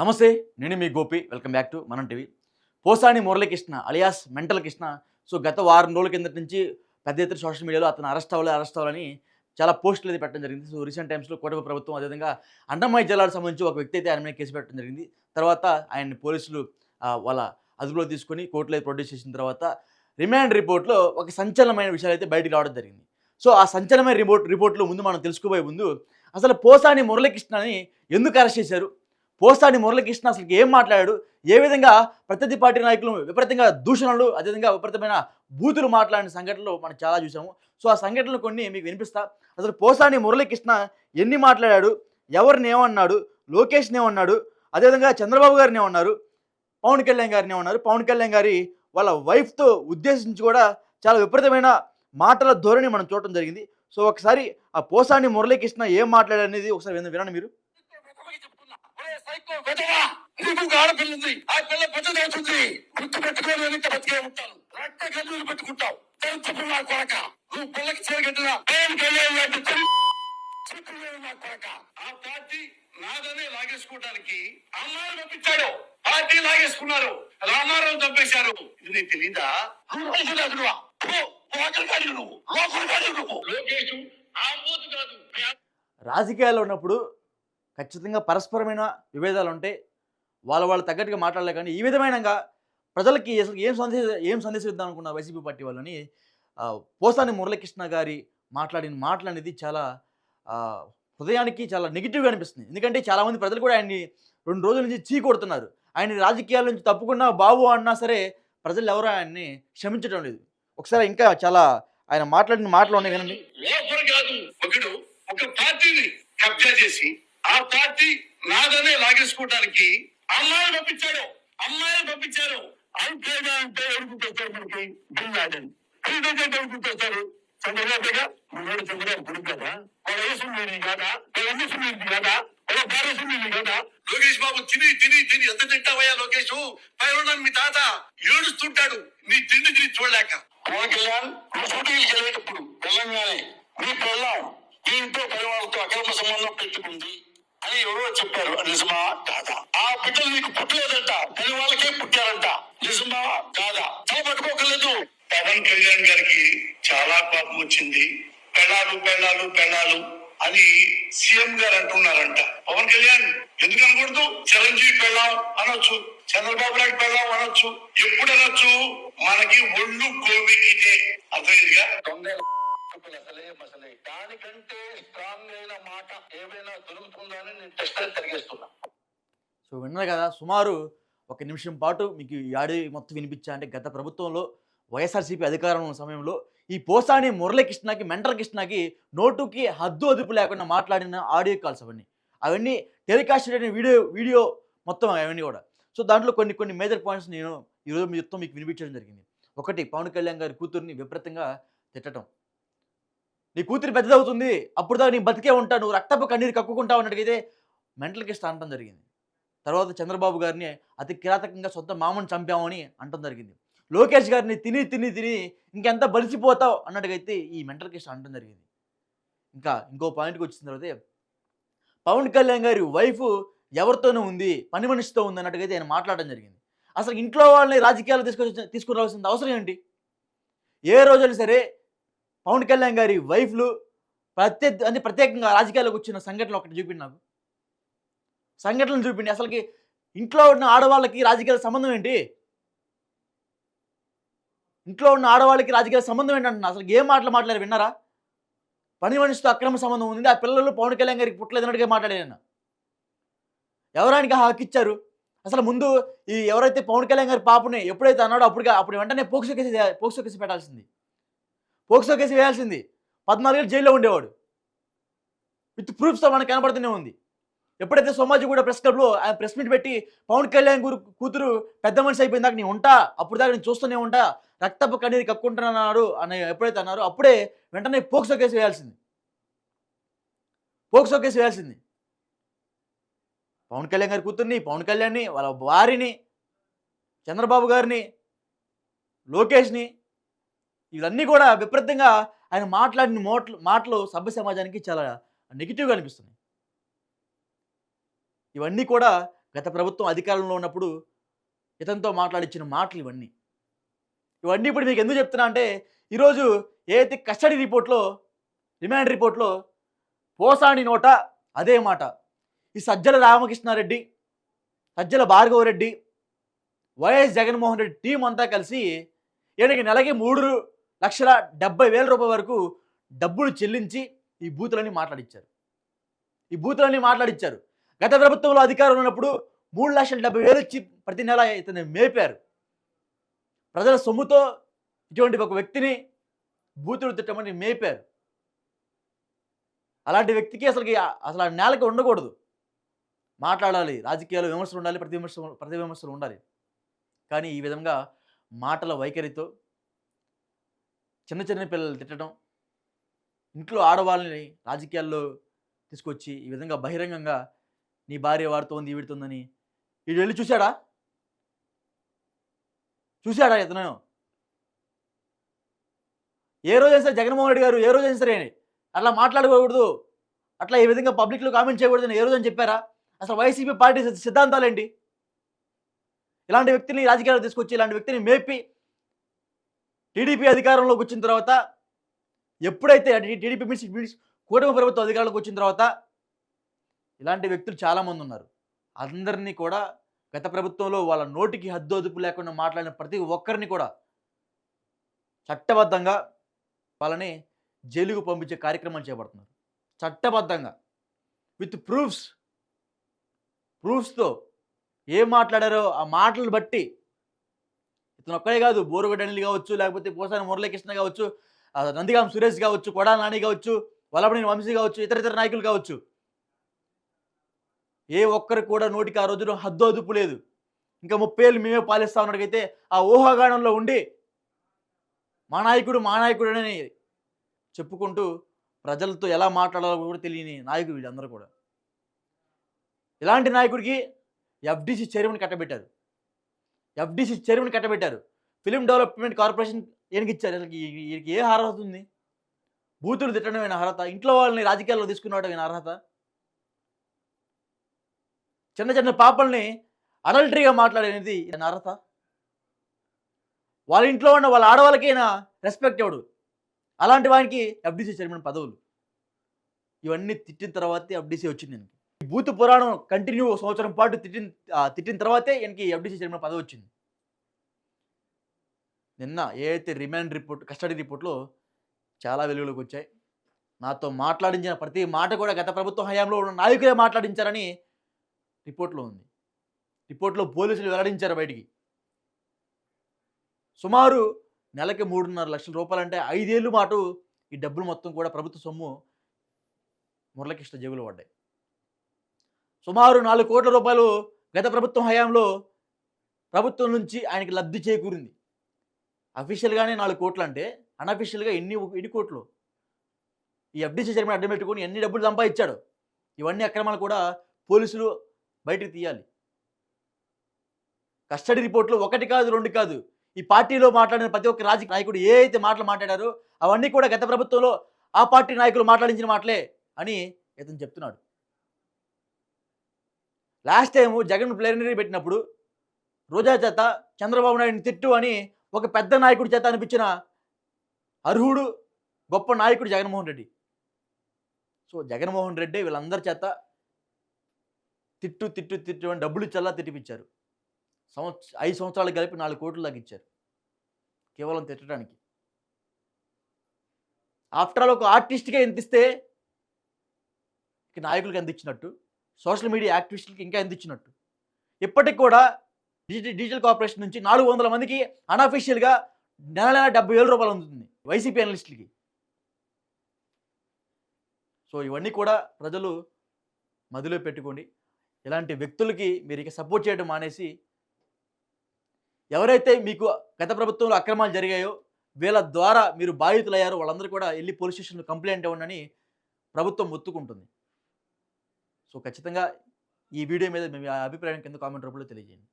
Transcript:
నమస్తే నేను మీ Gopi. Welcome back to Manam TV Posani Muralikrishna alias mental Krishna so గత వారం రోజుల కిందటి నుంచి పెద్ద ఎత్తున సోషల్ మీడియాలో అతను అరెస్ట్ అవ్వాలి అరెస్ట్ అవ్వాలని చాలా పోస్టులు అయితే పెట్టడం జరిగింది. సో రీసెంట్ టైమ్స్లో కోటమి ప్రభుత్వం అదేవిధంగా అండమాయి జిల్లాకు సంబంధించి ఒక వ్యక్తి అయితే ఆయన మీద కేసు పెట్టడం జరిగింది. తర్వాత ఆయన్ని పోలీసులు వాళ్ళ అదుపులో తీసుకొని కోర్టులో అయితే ప్రొడ్యూస్ చేసిన తర్వాత రిమాండ్ రిపోర్ట్లో ఒక సంచలనమైన విషయాలు అయితే బయటకు రావడం జరిగింది. సో ఆ సంచలనమైన రిపోర్ట్ రిపోర్ట్లో ముందు మనం తెలుసుకోబోయే ముందు అసలు పోసాని మురళీకృష్ణని ఎందుకు అరెస్ట్ చేశారు? పోసాని మురళీకృష్ణ అసలు ఏం మాట్లాడాడు? ఏ విధంగా ప్రత్యర్థి పార్టీ నాయకులు విపరీతంగా దూషణలు అదేవిధంగా విపరీతమైన బూతులు మాట్లాడిన సంఘటనలు మనం చాలా చూసాము. సో ఆ సంఘటనలు కొన్ని మీకు వినిపిస్తా. అసలు పోసాని మురళీకృష్ణ ఎన్ని మాట్లాడాడు? ఎవరిని ఏమన్నాడు? లోకేష్ని ఏమన్నాడు? అదేవిధంగా చంద్రబాబు గారిని ఏమన్నారు? పవన్ కళ్యాణ్ గారిని ఏమన్నారు? పవన్ కళ్యాణ్ గారి వాళ్ళ వైఫ్తో ఉద్దేశించి కూడా చాలా విపరీతమైన మాటల ధోరణి మనం చూడటం జరిగింది. సో ఒకసారి ఆ పోసాని మురళీకృష్ణ ఏం మాట్లాడనేది ఒకసారి వినండి మీరు. వెధవా! నీకు ఆడపిల్ల ఉంది? ఆ పిల్ల పెద్దది అవుతుంది గుర్తు పెట్టుకొని వెనక బతికే ఉంటాను రక్త కన్నీరు పెట్టుకుంటావు. తెలుపు నా కొరక నువ్వు పిల్లకి చేరగట్టిన నా కొరక ఆ పార్టీ నాదనే లాగేసుకోవడానికి అమ్మాయిని పంపించాడు. పార్టీ లాగేసుకున్నారు. రామారావు చంపేశారు. ఇది నీకు తెలీదా? నువ్వు. లోకేష్ ఆంబోతు కాదు. రాజకీయాల్లో ఉన్నప్పుడు ఖచ్చితంగా పరస్పరమైన విభేదాలు ఉంటాయి వాళ్ళ వాళ్ళు తగ్గట్టుగా మాట్లాడలే కానీ ఈ విధమైనగా ప్రజలకి అసలు ఏం సందేశం ఏం సందేశం ఇద్దాం అనుకున్న వైసీపీ పార్టీ వాళ్ళని పోసాని మురళీకృష్ణ గారి మాట్లాడిన మాటలు అనేది చాలా హృదయానికి చాలా నెగిటివ్గా అనిపిస్తుంది. ఎందుకంటే చాలామంది ప్రజలు కూడా ఆయన్ని రెండు రోజుల నుంచి చీ కొడుతున్నారు. ఆయన రాజకీయాల నుంచి తప్పుకున్నా బాబు అన్నా సరే ప్రజలు ఎవరు ఆయన్ని క్షమించడం లేదు. ఒకసారి ఇంకా చాలా ఆయన మాట్లాడిన మాటలు ఉన్నాయి వినండి. ఒక పార్టీని కబ్జా చేసి ఆ పార్టీ నాదనే లాగేసుకోవడానికి అమ్మాయిని పంపించాడు. అమ్మాయిని పంపించారు. అంతేగా అంటే ఎడుగుతారు మనకి బిల్ లాడని ఎందుకంటే ఎడుగుతారు చంద్రబాబుగా మనోడు చంద్రబాబు కొడుకు కదా? వాళ్ళ వయసు మీది కదా? వాళ్ళ వయసు మీది కదా? వాళ్ళ భారసు మీది కదా? లోకేష్ బాబు తిని తిని తిని ఎంత తింటావయ్యా లోకేష్? పైన మీ తాత ఏడుస్తుంటాడు. నీ తిండి తిని చూడలేక. పవన్ కళ్యాణ్ తెలంగాణ. మీ పిల్లం ఇంట్లో పని వాళ్ళతో అక్రమ సంబంధం పెట్టుకుంది. అని ఎవరో చెప్పారు నిజమా కాదా? ఆ బిడ్డలు నీకు పుట్టలేదంట పని వాళ్ళకే పుట్టారంట? నిజమా కాదా? తల పట్టుకోకలేదు పవన్ కళ్యాణ్ గారికి చాలా కోపం వచ్చింది. పెళ్ళాలు పెళ్ళాలు పెళ్ళాలు అని సీఎం గారు అంటున్నారంట. పవన్ కళ్యాణ్ ఎందుకు అనకూడదు? చిరంజీవి పెళ్ళాం అనొచ్చు చంద్రబాబు నాయుడు పెళ్ళాం అనొచ్చు ఎప్పుడు అనొచ్చు? మనకి ఒళ్ళు కోవికితే అర్థమైందిగా? అసలే మసలే. దానికంటే స్ట్రాంగ్ అయిన మాట ఏమైనా దొరుకుతుందని నేను టెస్ట్ తిరిగేస్తున్నా. సో విన్నారు కదా సుమారు ఒక నిమిషం పాటు మీకు ఈ ఆడియో మొత్తం వినిపించా అంటే గత ప్రభుత్వంలో వైఎస్ఆర్సీపీ అధికారం ఉన్న సమయంలో ఈ పోసాని మురళీకృష్ణకి మెంటల్ కృష్ణకి నోటుకి హద్దు అదుపు లేకుండా మాట్లాడిన ఆడియో కాల్స్ అవన్నీ. అవన్నీ టెలికాస్ట్ అయిన వీడియో వీడియో మొత్తం అవన్నీ కూడా. సో దాంట్లో కొన్ని కొన్ని మేజర్ పాయింట్స్ నేను ఈరోజు మొత్తం మీకు వినిపించడం జరిగింది. ఒకటి పవన్ కళ్యాణ్ గారి కూతుర్ని విపరీతంగా తిట్టడం. నీ కూతురు పెద్దదవుతుంది అప్పుడు దాకా నీ బతికే ఉంటా నువ్వు రక్తపు కన్నీరు కక్కుకుంటావు అన్నట్టుగైతే మెంటల్ కృష్ణ అనడం జరిగింది. తర్వాత చంద్రబాబు గారిని అతి కిరాతకంగా సొంత మామను చంపామని అంటం జరిగింది. లోకేష్ గారిని తిని తిని తిని ఇంకెంత బలిసిపోతావు అన్నట్టుగైతే ఈ మెంటల్ కేసు అనటం జరిగింది. ఇంకా ఇంకో పాయింట్కి వచ్చిన తర్వాత పవన్ కళ్యాణ్ గారి వైఫ్ ఎవరితోనూ ఉంది పని మనిషితో ఉంది అన్నట్టుగైతే ఆయన మాట్లాడడం జరిగింది. అసలు ఇంట్లో వాళ్ళని రాజకీయాలు తీసుకొచ్చి తీసుకురావాల్సిన అవసరం ఏంటి? ఏ రోజైనా సరే పవన్ కళ్యాణ్ గారి వైఫ్లు ప్రత్యేక అంటే ప్రత్యేకంగా రాజకీయాలకు వచ్చిన సంఘటనలు ఒకటి చూపిండి నాకు. సంఘటనలు చూపిండి. అసలుకి ఇంట్లో ఉన్న ఆడవాళ్ళకి రాజకీయాల సంబంధం ఏంటి? ఇంట్లో ఉన్న ఆడవాళ్ళకి రాజకీయాల సంబంధం ఏంటంటున్నా అసలు ఏం మాటలు మాట్లాడారు? విన్నారా? పని మనిషితో అక్రమ సంబంధం ఉంది. ఆ పిల్లలు పవన్ కళ్యాణ్ గారికి పుట్టలేదన్నట్టుగా మాట్లాడాను ఎవరానికి ఆ హక్కు ఇచ్చారు? అసలు ముందు ఈ ఎవరైతే పవన్ కళ్యాణ్ గారి పాపని ఎప్పుడైతే అన్నాడో అప్పుడు అప్పుడు వెంటనే పోక్సో కేసు పోక్సో కేసు పెట్టాల్సింది. పోక్సో కేసు వేయాల్సింది. పద్నాలుగేళ్ళు జైల్లో ఉండేవాడు. విత్ ప్రూఫ్స్తో మనకు కనబడుతూనే ఉంది. ఎప్పుడైతే సోమాజీ కూడా ప్రెస్ క్లబ్లో ఆయన ప్రెస్ మీట్ పెట్టి పవన్ కళ్యాణ్ గురు కూతురు పెద్ద మనిషి అయిపోయిన దాకా నేను ఉంటా అప్పుడు దాకా నేను చూస్తూనే ఉంటా రక్తపు కన్నీరు కక్కుంటున్నాడు అని ఎప్పుడైతే అన్నారో అప్పుడే వెంటనే పోక్సో కేసు వేయాల్సింది. పోక్సో కేసు వేయాల్సింది. పవన్ కళ్యాణ్ గారి కూతుర్ని పవన్ కళ్యాణ్ని వాళ్ళ భార్యని చంద్రబాబు గారిని లోకేష్ని ఇవన్నీ కూడా విపరీతంగా ఆయన మాట్లాడిన మోట్లు మాటలు సభ్య సమాజానికి చాలా నెగిటివ్గా అనిపిస్తున్నాయి. ఇవన్నీ కూడా గత ప్రభుత్వం అధికారంలో ఉన్నప్పుడు ఇతనితో మాట్లాడించిన మాటలు ఇవన్నీ. ఇవన్నీ ఇప్పుడు మీకు ఎందుకు చెప్తున్నా అంటే ఈరోజు ఏదైతే కస్టడీ రిపోర్ట్లో రిమాండ్ రిపోర్ట్లో పోసాని నోట అదే మాట. ఈ సజ్జల రామకృష్ణారెడ్డి సజ్జల భార్గవరెడ్డి వైఎస్ జగన్మోహన్ రెడ్డి టీం అంతా కలిసి ఈయనకి నెలకి మూడు లక్షల డెబ్బై వేల రూపాయల వరకు డబ్బులు చెల్లించి ఈ బూతులన్నీ మాట్లాడించారు ఈ బూతులన్నీ మాట్లాడించారు గత ప్రభుత్వంలో అధికారంలో ఉన్నప్పుడు మూడు లక్షల డెబ్బై వేలు ఇచ్చి ప్రతి నెల ఇతను మేపారు. ప్రజల సొమ్ముతో ఇటువంటి ఒక వ్యక్తిని బూతులు తిట్టమని మేపారు. అలాంటి వ్యక్తికి అసలుకి అసలు ఆ నేలకి ఉండకూడదు. మాట్లాడాలి రాజకీయాలు విమర్శలు ఉండాలి ప్రతి విమర్శలు ప్రతి విమర్శలు ఉండాలి. కానీ ఈ విధంగా మాటల వైఖరితో చిన్న చిన్న పిల్లలు తిట్టడం ఇంట్లో ఆడవాళ్ళని రాజకీయాల్లో తీసుకొచ్చి ఈ విధంగా బహిరంగంగా నీ భార్య వాడుతోంది వీడుతోందని వీడు వెళ్ళి చూశాడా? చూశాడా ఇతను? ఏ రోజైనా సరే జగన్మోహన్ రెడ్డి గారు ఏ రోజైనా సరే అట్లా మాట్లాడకూడదు అట్లా ఈ విధంగా పబ్లిక్లో కామెంట్ చేయకూడదని ఏ రోజని చెప్పారా? అసలు వైసీపీ పార్టీ సిద్ధాంతాలు సిద్ధాంతాలేంటి? ఇలాంటి వ్యక్తిని రాజకీయాలు తీసుకొచ్చి ఇలాంటి వ్యక్తిని మేపి టీడీపీ అధికారంలోకి వచ్చిన తర్వాత ఎప్పుడైతే టీడీపీ మీన్స్ కూటమి ప్రభుత్వం అధికారంలోకి వచ్చిన తర్వాత ఇలాంటి వ్యక్తులు చాలామంది ఉన్నారు. అందరినీ కూడా గత ప్రభుత్వంలో వాళ్ళ నోటికి హద్దు అదుపు లేకుండా మాట్లాడిన ప్రతి ఒక్కరిని కూడా చట్టబద్ధంగా వాళ్ళని జైలుకు పంపించే కార్యక్రమాలు చేపడుతున్నారు. చట్టబద్ధంగా. With proofs. ప్రూఫ్స్తో ఏం మాట్లాడారో ఆ మాటలు బట్టి ఇతను ఒక్కడే కాదు బోరుగడ్డ అనిల్ కావచ్చు లేకపోతే పోసాని మురళీకృష్ణ కావచ్చు నందిగాం సురేష్ కావచ్చు కొడాల నాని కావచ్చు వల్లభనేని వంశీ కావచ్చు ఇతర ఇతర నాయకులు కావచ్చు. ఏ ఒక్కరు కూడా నోటికి ఆ రోజున హద్దు అదుపు లేదు. ఇంకా ముప్పై ఏళ్ళు మేమే పాలిస్తా ఉన్నట్టుగైతే ఆ ఊహాగానంలో ఉండి మా నాయకుడు మా నాయకుడు అని చెప్పుకుంటూ ప్రజలతో ఎలా మాట్లాడాలో కూడా తెలియని నాయకుడు వీళ్ళందరూ కూడా. ఇలాంటి నాయకుడికి ఎఫ్డిసి చైర్మన్ కట్టబెట్టారు. ఎఫ్డిసి చైర్మన్ కట్టబెట్టారు. ఫిలిం డెవలప్మెంట్ కార్పొరేషన్ ఈయనకి ఇచ్చారు. అసలు ఈ- ఈయనకి ఏ అర్హత ఉంది? బూతులు తిట్టడం అర్హత? ఇంట్లో వాళ్ళని రాజకీయాల్లో తీసుకున్నాడు ఈయన అర్హత? చిన్న చిన్న పాపల్ని అడల్టరీగా మాట్లాడేది ఈయన అర్హత? వాళ్ళ ఇంట్లో ఉన్న వాళ్ళ ఆడవాళ్ళకి ఈయన రెస్పెక్ట్ ఇవ్వడు అలాంటి వానికి ఎఫ్డిసి చైర్మన్ పదవులు. ఇవన్నీ తిట్టిన తర్వాతే ఎఫ్డిసి వచ్చింది ఈయనకి. భూత పురాణం కంటిన్యూ సంవత్సరం పాటు తిట్టిన తిట్టిన తర్వాతే ఈయనకి ఎఫ్డిసి చైర్మన్ పదవి వచ్చింది. నిన్న ఏదైతే రిమాండ్ రిపోర్ట్ కస్టడీ రిపోర్ట్లో చాలా వెలుగులోకి వచ్చాయి. నాతో మాట్లాడించిన ప్రతి మాట కూడా గత ప్రభుత్వ హయాంలో ఉన్న నాయకులే మాట్లాడించారని రిపోర్ట్లో ఉంది. రిపోర్ట్లో పోలీసులు వెల్లడించారు బయటికి. సుమారు నెలకి మూడున్నర లక్షల రూపాయలంటే ఐదేళ్ళు మాటు ఈ డబ్బులు మొత్తం కూడా ప్రభుత్వ సొమ్ము మురళకృష్ణ జేబులు పడ్డాయి. సుమారు నాలుగు కోట్ల రూపాయలు గత ప్రభుత్వం హయాంలో ప్రభుత్వం నుంచి ఆయనకి లబ్ధి చేకూరింది. అఫీషియల్గానే నాలుగు కోట్లు అంటే అన్అఫీషియల్గా ఎన్ని ఎన్ని కోట్లు? ఈ ఎఫ్డీసీ చైర్మన్ అడ్డం పెట్టుకొని ఎన్ని డబ్బులు సంపాదించాడు? ఇవన్నీ అక్రమాలు కూడా పోలీసులు బయటకు తీయాలి. కస్టడీ రిపోర్ట్లు ఒకటి కాదు రెండు కాదు. ఈ పార్టీలో మాట్లాడిన ప్రతి ఒక్క రాజకీయ నాయకుడు ఏ అయితే మాటలు మాట్లాడారో అవన్నీ కూడా గత ప్రభుత్వంలో ఆ పార్టీ నాయకులు మాట్లాడించిన మాటలే అని ఇతను చెప్తున్నాడు. లాస్ట్ టైం జగన్ ప్లేనరీ పెట్టినప్పుడు రోజా చేత చంద్రబాబు నాయుడిని తిట్టు అని ఒక పెద్ద నాయకుడి చేత అనిపించిన అర్హుడు గొప్ప నాయకుడు జగన్మోహన్ రెడ్డి. సో జగన్మోహన్ రెడ్డి వీళ్ళందరి చేత తిట్టు తిట్టు తిట్టు అని డబ్బులు చల్లా తిట్టిపించారు. సంవత్స ఐదు సంవత్సరాలు కలిపి నాలుగు కోట్లు దాకా ఇచ్చారు. కేవలం తిట్టడానికి. ఆఫ్టర్ ఆల్ ఒక ఆర్టిస్ట్గా ఎంత ఇస్తే ఇక నాయకులకి ఎంత సోషల్ మీడియా యాక్టివిస్టులకి ఇంకా అందించినట్టు ఇప్పటికి కూడా డిజిటల్ డిజిటల్ కార్పొరేషన్ నుంచి నాలుగు వందల మందికి అన్అఫీషియల్గా నెల నెల డెబ్బై వేల రూపాయలు అందుతుంది వైసీపీ అనలిస్టులకి. సో ఇవన్నీ కూడా ప్రజలు మదిలో పెట్టుకోండి. ఇలాంటి వ్యక్తులకి మీరు ఇక సపోర్ట్ చేయడం మానేసి ఎవరైతే మీకు గత ప్రభుత్వంలో అక్రమాలు జరిగాయో వీళ్ళ ద్వారా మీరు బాధితులయ్యారో వాళ్ళందరూ కూడా వెళ్ళి పోలీస్ స్టేషన్లో కంప్లైంట్ ఇవ్వండి ప్రభుత్వం ఒత్తుకుంటుంది సో ఖచ్చితంగా ఈ వీడియో మీద మీ అభిప్రాయం కింద కామెంట్ రూపంలో తెలియజేయండి.